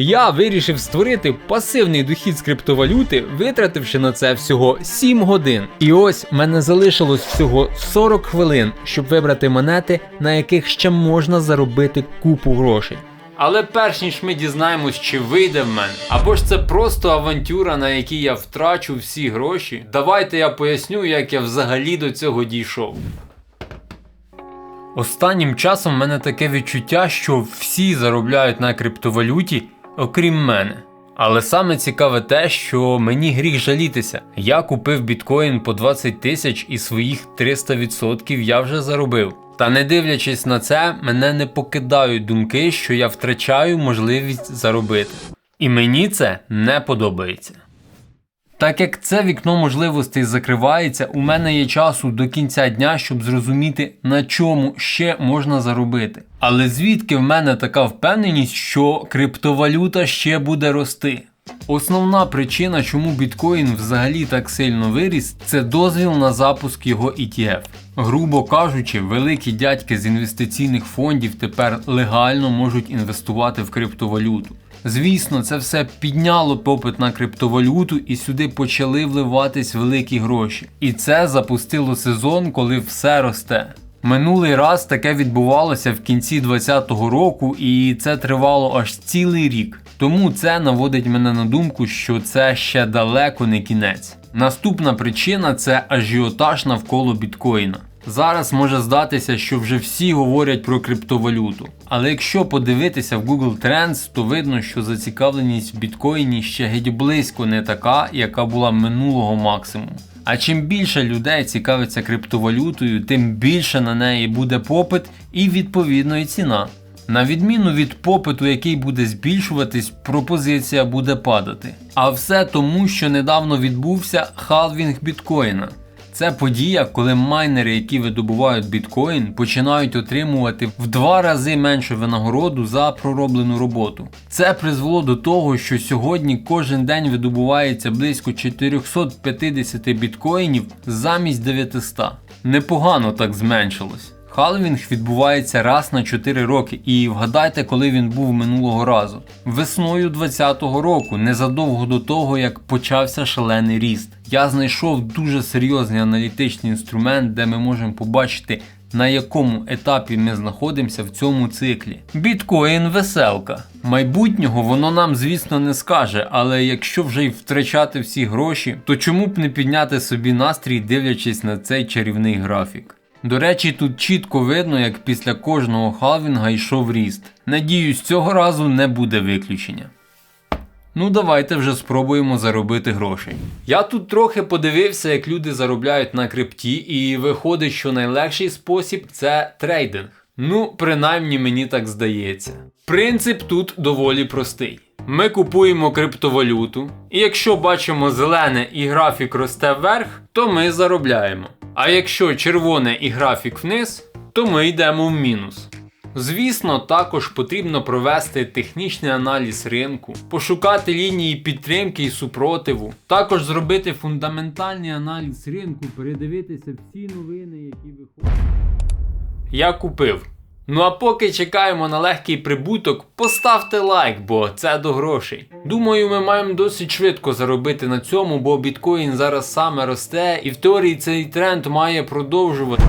Я вирішив створити пасивний дохід з криптовалюти, витративши на це всього 7 годин. І ось мене залишилось всього 40 хвилин, щоб вибрати монети, на яких ще можна заробити купу грошей. Але перш ніж ми дізнаємось, чи вийде в мене, або ж це просто авантюра, на якій я втрачу всі гроші, давайте я поясню, як я взагалі до цього дійшов. Останнім часом в мене таке відчуття, що всі заробляють на криптовалюті, окрім мене. Але саме цікаве те, що мені гріх жалітися. Я купив біткоін по 20 тисяч і своїх 300% я вже заробив. Та не дивлячись на це, мене не покидають думки, що я втрачаю можливість заробити. І мені це не подобається. Так як це вікно можливостей закривається, у мене є часу до кінця дня, щоб зрозуміти, на чому ще можна заробити. Але звідки в мене така впевненість, що криптовалюта ще буде рости? Основна причина, чому біткоін взагалі так сильно виріс, це дозвіл на запуск його ETF. Грубо кажучи, великі дядьки з інвестиційних фондів тепер легально можуть інвестувати в криптовалюту. Звісно, це все підняло попит на криптовалюту і сюди почали вливатись великі гроші. І це запустило сезон, коли все росте. Минулий раз таке відбувалося в кінці 2020 року, і це тривало аж цілий рік. Тому це наводить мене на думку, що це ще далеко не кінець. Наступна причина це ажіотаж навколо біткоїна. Зараз може здатися, що вже всі говорять про криптовалюту. Але якщо подивитися в Google Trends, то видно, що зацікавленість в біткоїні ще геть близько не така, яка була минулого максимуму. А чим більше людей цікавиться криптовалютою, тим більше на неї буде попит і відповідно і ціна. На відміну від попиту, який буде збільшуватись, пропозиція буде падати. А все тому, що недавно відбувся халвінг біткоїна. Це подія, коли майнери, які видобувають біткоін, починають отримувати в два рази меншу винагороду за пророблену роботу. Це призвело до того, що сьогодні кожен день видобувається близько 450 біткоїнів замість 900. Непогано так зменшилось. Халвінг відбувається раз на 4 роки, і вгадайте, коли він був минулого разу. Весною 2020 року, незадовго до того, як почався шалений ріст. Я знайшов дуже серйозний аналітичний інструмент, де ми можемо побачити, на якому етапі ми знаходимося в цьому циклі. Біткоін веселка. Майбутнього воно нам, звісно, не скаже, але якщо вже й втрачати всі гроші, то чому б не підняти собі настрій, дивлячись на цей чарівний графік? До речі, тут чітко видно, як після кожного халвінга йшов ріст. Надіюсь, цього разу не буде виключення. Ну, давайте вже спробуємо заробити грошей. Я тут трохи подивився, як люди заробляють на крипті, і виходить, що найлегший спосіб це трейдинг. Ну, принаймні мені так здається. Принцип тут доволі простий. Ми купуємо криптовалюту, і якщо бачимо зелене і графік росте вверх, то ми заробляємо. А якщо червоне і графік вниз, то ми йдемо в мінус. Звісно, також потрібно провести технічний аналіз ринку, пошукати лінії підтримки і супротиву, також зробити фундаментальний аналіз ринку, передивитися всі новини, які виходять. Я купив. Ну а поки чекаємо на легкий прибуток, поставте лайк, бо це до грошей. Думаю, ми маємо досить швидко заробити на цьому, бо біткоін зараз саме росте, і в теорії цей тренд має продовжувати.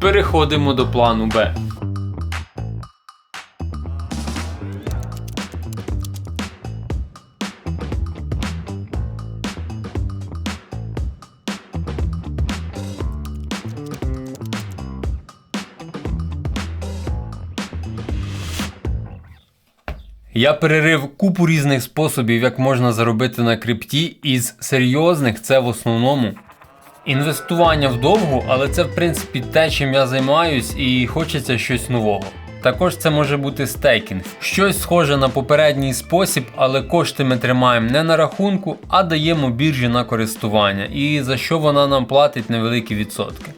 Переходимо до плану Б. Я перерив купу різних способів, як можна заробити на крипті, із серйозних це в основному інвестування вдовгу, але це в принципі те, чим я займаюсь, і хочеться щось нового. Також це може бути стейкінг, щось схоже на попередній спосіб, але кошти ми тримаємо не на рахунку, а даємо біржі на користування, і за що вона нам платить невеликі відсотки.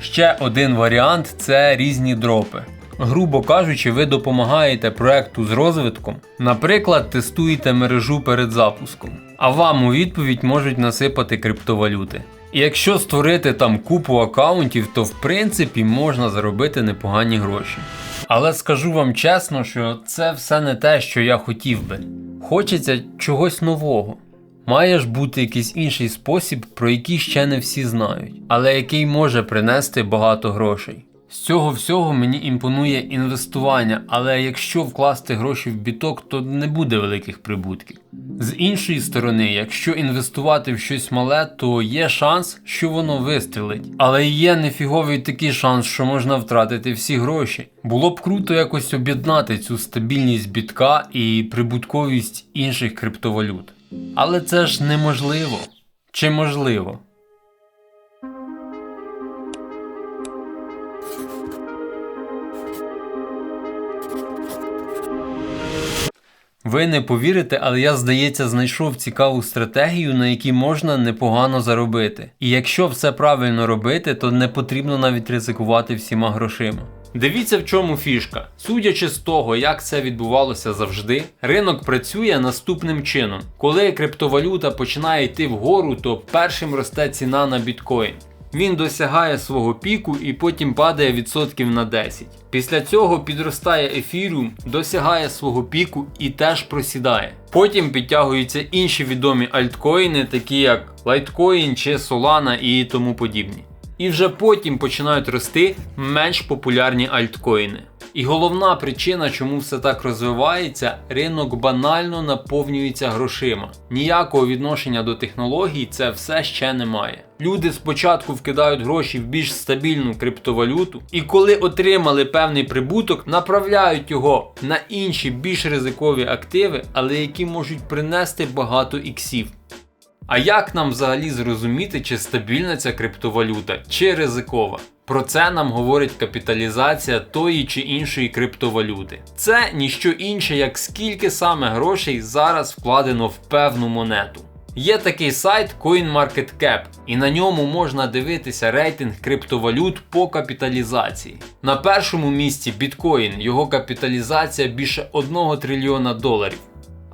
Ще один варіант це різні дропи. Грубо кажучи, ви допомагаєте проекту з розвитком, наприклад, тестуєте мережу перед запуском, а вам у відповідь можуть насипати криптовалюти. І якщо створити там купу аккаунтів, то в принципі можна заробити непогані гроші. Але скажу вам чесно, що це все не те, що я хотів би. Хочеться чогось нового. Має ж бути якийсь інший спосіб, про який ще не всі знають, але який може принести багато грошей. З цього всього мені імпонує інвестування, але якщо вкласти гроші в біток, то не буде великих прибутків. З іншої сторони, якщо інвестувати в щось мале, то є шанс, що воно вистрілить. Але є нефіговий такий шанс, що можна втратити всі гроші. Було б круто якось об'єднати цю стабільність бітка і прибутковість інших криптовалют. Але це ж неможливо. Чи можливо? Ви не повірите, але я, здається, знайшов цікаву стратегію, на якій можна непогано заробити. І якщо все правильно робити, то не потрібно навіть ризикувати всіма грошима. Дивіться, в чому фішка. Судячи з того, як це відбувалося завжди, ринок працює наступним чином: коли криптовалюта починає йти вгору, то першим росте ціна на біткоін. Він досягає свого піку і потім падає відсотків на 10. Після цього підростає ефіріум, досягає свого піку і теж просідає. Потім підтягуються інші відомі альткоїни, такі як Litecoin чи Solana і тому подібні. І вже потім починають рости менш популярні альткоїни. І головна причина, чому все так розвивається, ринок банально наповнюється грошима. Ніякого відношення до технологій це все ще немає. Люди спочатку вкидають гроші в більш стабільну криптовалюту, і коли отримали певний прибуток, направляють його на інші більш ризикові активи, але які можуть принести багато іксів. А як нам взагалі зрозуміти, чи стабільна ця криптовалюта, чи ризикова? Про це нам говорить капіталізація тої чи іншої криптовалюти. Це ніщо інше, як скільки саме грошей зараз вкладено в певну монету. Є такий сайт CoinMarketCap, і на ньому можна дивитися рейтинг криптовалют по капіталізації. На першому місці біткоін, його капіталізація більше 1 трильйона доларів.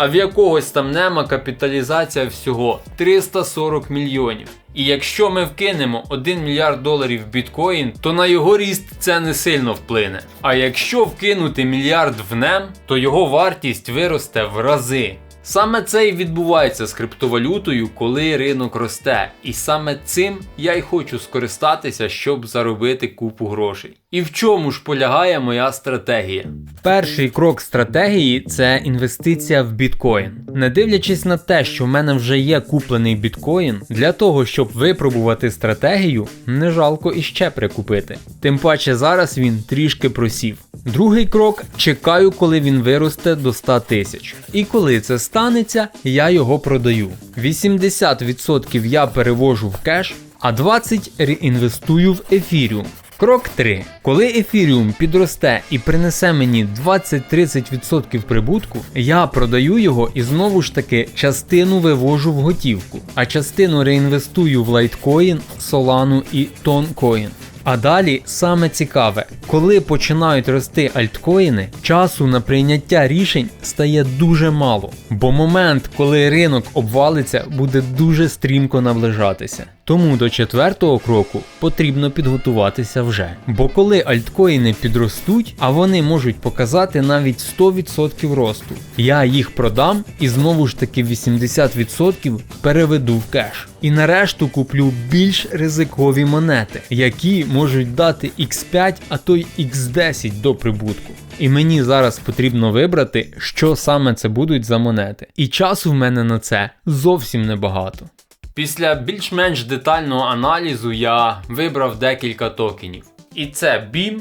А в якогось там нема капіталізація всього 340 мільйонів. І якщо ми вкинемо 1 мільярд доларів в біткоін, то на його ріст це не сильно вплине. А якщо вкинути мільярд в нем, то його вартість виросте в рази. Саме це і відбувається з криптовалютою, коли ринок росте. І саме цим я й хочу скористатися, щоб заробити купу грошей. І в чому ж полягає моя стратегія? Перший крок стратегії це інвестиція в біткоін. Не дивлячись на те, що в мене вже є куплений біткоін, для того, щоб випробувати стратегію, не жалко іще прикупити. Тим паче зараз він трішки просів. Другий крок чекаю, коли він виросте до 100 тисяч. І коли це станеться, я його продаю. 80% я перевожу в кеш, а 20% реінвестую в ефіріум. Крок 3. Коли ефіріум підросте і принесе мені 20-30% прибутку, я продаю його і знову ж таки частину вивожу в готівку, а частину реінвестую в лайткоін, солану і тонкоін. А далі саме цікаве, коли починають рости альткоїни, часу на прийняття рішень стає дуже мало, бо момент, коли ринок обвалиться, буде дуже стрімко наближатися. Тому до четвертого кроку потрібно підготуватися вже. Бо коли альткоїни підростуть, а вони можуть показати навіть 100% росту, я їх продам і знову ж таки 80% переведу в кеш. І нарешту куплю більш ризикові монети, які можуть дати X5, а то й X10 до прибутку. І мені зараз потрібно вибрати, що саме це будуть за монети. І часу в мене на це зовсім небагато. Після більш-менш детального аналізу я вибрав декілька токенів. І це BIM,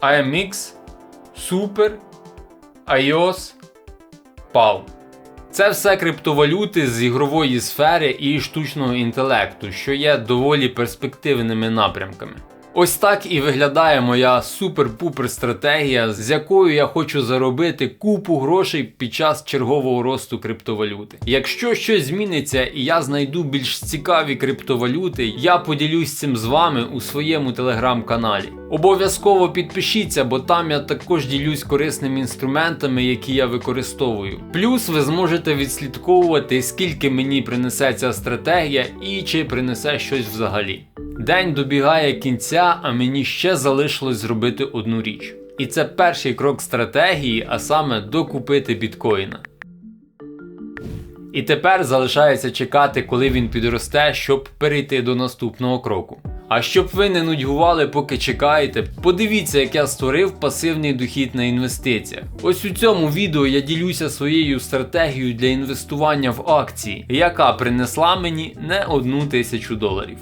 AMX, Super, IOS, PAL. Це все криптовалюти з ігрової сфери і штучного інтелекту, що є доволі перспективними напрямками. Ось так і виглядає моя супер-пупер стратегія, з якою я хочу заробити купу грошей під час чергового росту криптовалюти. Якщо щось зміниться і я знайду більш цікаві криптовалюти, я поділюсь цим з вами у своєму телеграм-каналі. Обов'язково підпишіться, бо там я також ділюсь корисними інструментами, які я використовую. Плюс ви зможете відслідковувати, скільки мені принесе ця стратегія і чи принесе щось взагалі. День добігає кінця, а мені ще залишилось зробити одну річ. І це перший крок стратегії, а саме докупити біткоїна. І тепер залишається чекати, коли він підросте, щоб перейти до наступного кроку. А щоб ви не нудьгували, поки чекаєте, подивіться, як я створив пасивний дохід на інвестиціях. Ось у цьому відео я ділюся своєю стратегією для інвестування в акції, яка принесла мені не одну тисячу доларів.